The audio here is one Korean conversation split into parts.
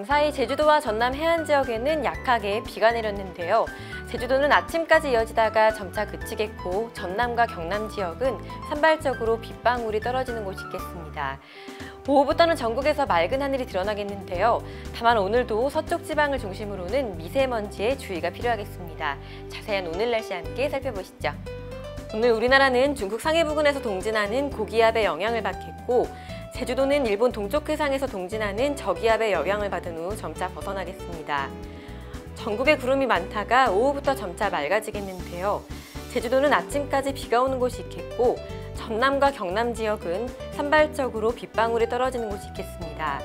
밤사이 제주도와 전남 해안 지역에는 약하게 비가 내렸는데요. 제주도는 아침까지 이어지다가 점차 그치겠고 전남과 경남 지역은 산발적으로 빗방울이 떨어지는 곳이 있겠습니다. 오후부터는 전국에서 맑은 하늘이 드러나겠는데요. 다만 오늘도 서쪽 지방을 중심으로는 미세먼지에 주의가 필요하겠습니다. 자세한 오늘 날씨 함께 살펴보시죠. 오늘 우리나라는 중국 상해 부근에서 동진하는 고기압의 영향을 받겠고 제주도는 일본 동쪽 해상에서 동진하는 저기압의 영향을 받은 후 점차 벗어나겠습니다. 전국에 구름이 많다가 오후부터 점차 맑아지겠는데요. 제주도는 아침까지 비가 오는 곳이 있겠고 전남과 경남 지역은 산발적으로 빗방울이 떨어지는 곳이 있겠습니다.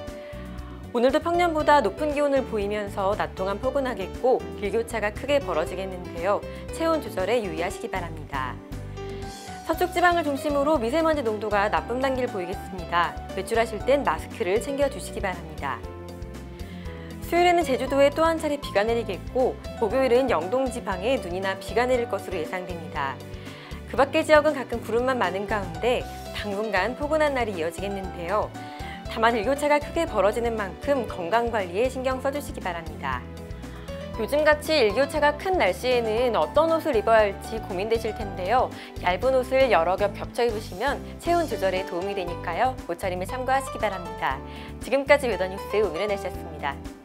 오늘도 평년보다 높은 기온을 보이면서 낮 동안 포근하겠고 일교차가 크게 벌어지겠는데요. 체온 조절에 유의하시기 바랍니다. 서쪽 지방을 중심으로 미세먼지 농도가 나쁨 단계를 보이겠습니다. 외출하실 땐 마스크를 챙겨주시기 바랍니다. 수요일에는 제주도에 또 한 차례 비가 내리겠고 목요일은 영동 지방에 눈이나 비가 내릴 것으로 예상됩니다. 그 밖의 지역은 가끔 구름만 많은 가운데 당분간 포근한 날이 이어지겠는데요. 다만 일교차가 크게 벌어지는 만큼 건강관리에 신경 써주시기 바랍니다. 요즘같이 일교차가 큰 날씨에는 어떤 옷을 입어야 할지 고민되실 텐데요. 얇은 옷을 여러 겹 겹쳐 입으시면 체온 조절에 도움이 되니까요. 옷차림을 참고하시기 바랍니다. 지금까지 웨더뉴스 오늘의 날씨였습니다.